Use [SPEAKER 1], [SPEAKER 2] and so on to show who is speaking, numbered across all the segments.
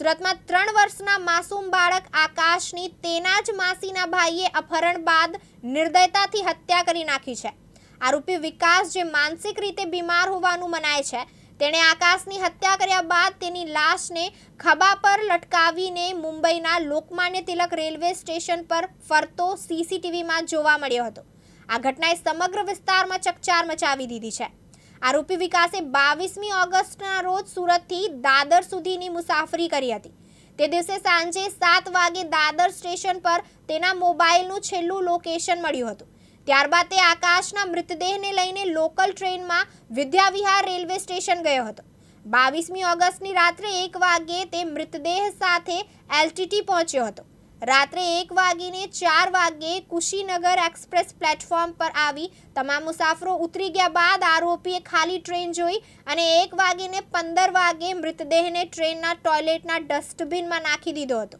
[SPEAKER 1] સુરતમાં ત્રણ વર્ષના માસૂમ બાળક આકાશની તેના જ માસીના ભાઈએ અપહરણ બાદ નિર્દયતાથી હત્યા કરી નાખી છે. આરોપી વિકાસ જે માનસિક રીતે બીમાર હોવાનું મનાય છે, તેણે આકાશની હત્યા કર્યા બાદ તેની લાશને ખભા પર લટકાવીને મુંબઈના લોકમાન્ય તિલક રેલવે સ્ટેશન પર ફરતો સીસીટીવીમાં જોવા મળ્યો હતો. આ ઘટનાએ સમગ્ર વિસ્તારમાં ચકચાર મચાવી દીધી છે. આરોપી વિકાસે બાવીસમી ઓગસ્ટના રોજ સુરતથી દાદર સુધીની મુસાફરી કરી હતી. તે દિવસે સાંજે સાત વાગે દાદર સ્ટેશન પર તેના મોબાઈલનું છેલ્લું લોકેશન મળ્યું હતું. ત્યારબાદ તે આકાશના મૃતદેહને લઈને લોકલ ટ્રેનમાં વિદ્યાવિહાર રેલવે સ્ટેશન ગયો હતો. બાવીસમી ઓગસ્ટની રાત્રે એક વાગે તે મૃતદેહ સાથે એલટીટી પહોંચ્યો હતો. રાત્રે એક વાગીને ચાર વાગ્યે કુશીનગર એક્સપ્રેસ પ્લેટફોર્મ પર આવી. તમામ મુસાફરો ઉતરી ગયા બાદ આરોપીએ ખાલી ટ્રેન જોઈ અને એક વાગીને પંદર વાગે મૃતદેહને ટ્રેનના ટોયલેટના ડસ્ટબિનમાં નાખી દીધો હતો.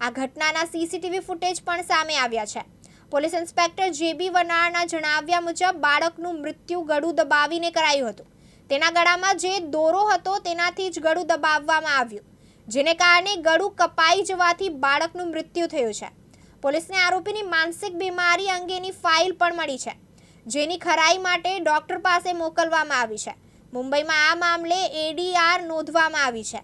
[SPEAKER 1] આ ઘટનાના સીસીટીવી ફૂટેજ પણ સામે આવ્યા છે. પોલીસ ઇન્સ્પેક્ટર જેબી વનાળના જણાવ્યા મુજબ બાળકનું મૃત્યુ ગળું દબાવીને કરાયું હતું. તેના ગળામાં જે દોરો હતો તેનાથી જ ગળું દબાવવામાં આવ્યું. જેને કારણે ગળું કપાઈ જવાથી બાળકનું મૃત્યુ થયું છે. પોલીસને આરોપીની માનસિક બીમારી અંગેની ફાઇલ પણ મળી છે, જેની ખરાઈ માટે ડોક્ટર પાસે મોકલવામાં આવી છે. મુંબઈમાં આ મામલે એડીઆર નોંધવામાં આવી છે.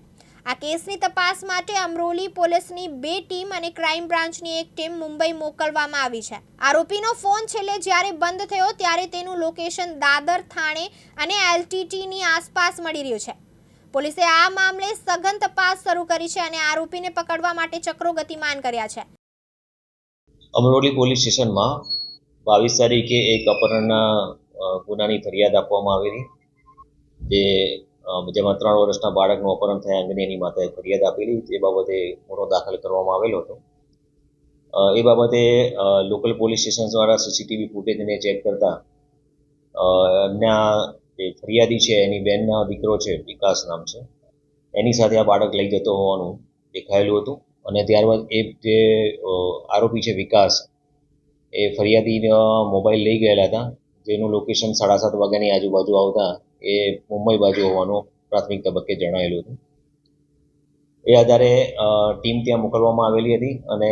[SPEAKER 1] આ કેસની તપાસ માટે અમરોલી પોલીસની બે ટીમ અને ક્રાઇમ બ્રાન્ચની એક ટીમ મુંબઈ મોકલવામાં આવી છે. આરોપીનો ફોન છેલ્લે જ્યારે બંધ થયો ત્યારે તેનું લોકેશન દાદર થાણે અને એલટીટીની આસપાસ મળી રહ્યું છે. પોલીસે આ મામલે સઘન તપાસ શરૂ કરી છે અને આરોપીને પકડવા માટે ચક્રો ગતિમાન કર્યા છે.
[SPEAKER 2] અમરોલી પોલીસ સ્ટેશનમાં બાવીસ તારીખે એક અપહરણના ગુનાની ફરિયાદ આપવામાં આવેલી. જે જેમાં ત્રણ વર્ષના બાળકનું અપહરણ થયા અંગેની એની માતાએ ફરિયાદ આપેલી તે બાબતે ગુનો દાખલ કરવામાં આવેલો હતો. એ બાબતે લોકલ પોલીસ સ્ટેશન દ્વારા સીસીટીવી ફૂટેજને ચેક કરતા એમના જે ફરિયાદી છે, એની બેનના દીકરો છે, વિકાસ નામ છે. એની સાથે આ બાળક લઈ જતો હોવાનું દેખાયેલું હતું અને ત્યારબાદ એ જે આરોપી છે વિકાસ, એ ફરિયાદીનો મોબાઈલ લઈ ગયેલા હતા. જેનું લોકેશન સાડા સાત વાગ્યાની આજુબાજુ આવતા એ મુંબઈ બાજુ હોવાનું પ્રાથમિક તબક્કે જણાયેલું હતું. એ આધારે ટીમ ત્યાં મોકલવામાં આવેલી હતી અને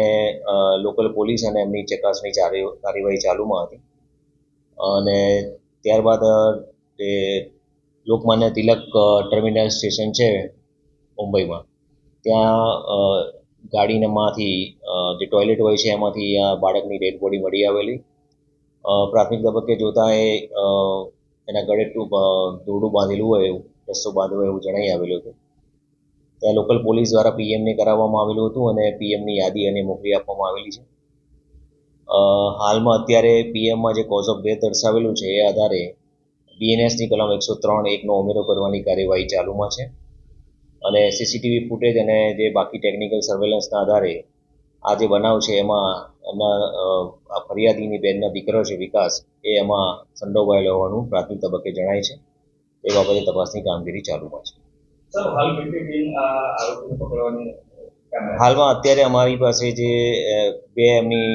[SPEAKER 2] લોકલ પોલીસ અને એમની ચકાસણી કાર્યવાહી ચાલુમાં હતી. અને ત્યારબાદ તે લોકમાન્ય તિલક ટર્મિનલ સ્ટેશન છે મુંબઈમાં. ત્યાં ગાડીનામાંથી જે ટોયલેટ હોય છે એમાંથી આ બાળકની ડેડ બોડી મળી આવેલી. પ્રાથમિક તબક્કે જોતાં એ એના ગળે દોરડું બાંધેલું હોય એવું રસ્સો બાંધ્યો એવું જણાઈ આવેલું હતું. ત્યાં લોકલ પોલીસ દ્વારા પીએમને કરાવવામાં આવેલું હતું અને પીએમની યાદી અને મોકલી આપવામાં આવેલી છે. હાલમાં અત્યારે પીએમમાં જે કોઝ ઓફ ડેથ દર્શાવેલું છે એ આધારે બીએનએસની કલમ એકસો ત્રણ એકનો ઉમેરો કરવાની કાર્યવાહી ચાલુમાં છે. અને સીસીટીવી ફૂટેજ અને જે બાકી ટેકનિકલ સર્વેલન્સના આધારે આ જે બનાવ છે એમાં એમના આ ફરિયાદીની બેનનો દીકરો છે વિકાસ એ એમાં સંડોવાયેલો હોવાનું પ્રાથમિક તબક્કે જણાય છે. એ બાબતે તપાસની કામગીરી ચાલુમાં છે. હાલમાં અત્યારે અમારી પાસે જે બે એમની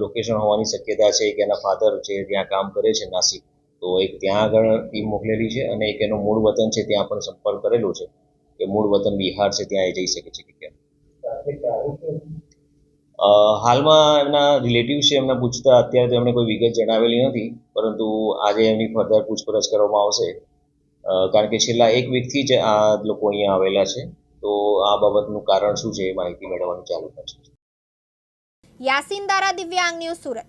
[SPEAKER 2] લોકેશન હોવાની શક્યતા છે કે એના ફાધર છે ત્યાં કામ કરે છે નાસિક. તો એક ત્યાં આગળ ટીમ મોકલેલી છે અને એક એનો મૂળ વતન છે ત્યાં પણ સંપર્ક કરેલો છે કે મૂળ વતન બિહાર છે ત્યાં એ જઈ શકે છે કે અ, હાલમાં એમના રિલેટિવ છે એમને પૂછતા અત્યારે તો એમણે કોઈ વિગત જણાવેલી નથી પરંતુ આજે એમની ફર્ધર પૂછપરછ કરવામાં આવશે. કારણ કે છેલ્લા એક વીકથી જ આ લોકો અહીંયા આવેલા છે તો આ બાબતનું કારણ શું છે એ માહિતી મેળવવાનું ચાલુ કરશે
[SPEAKER 1] યાસીન દારા દિવ્યાંગ ન્યૂઝ સુરત.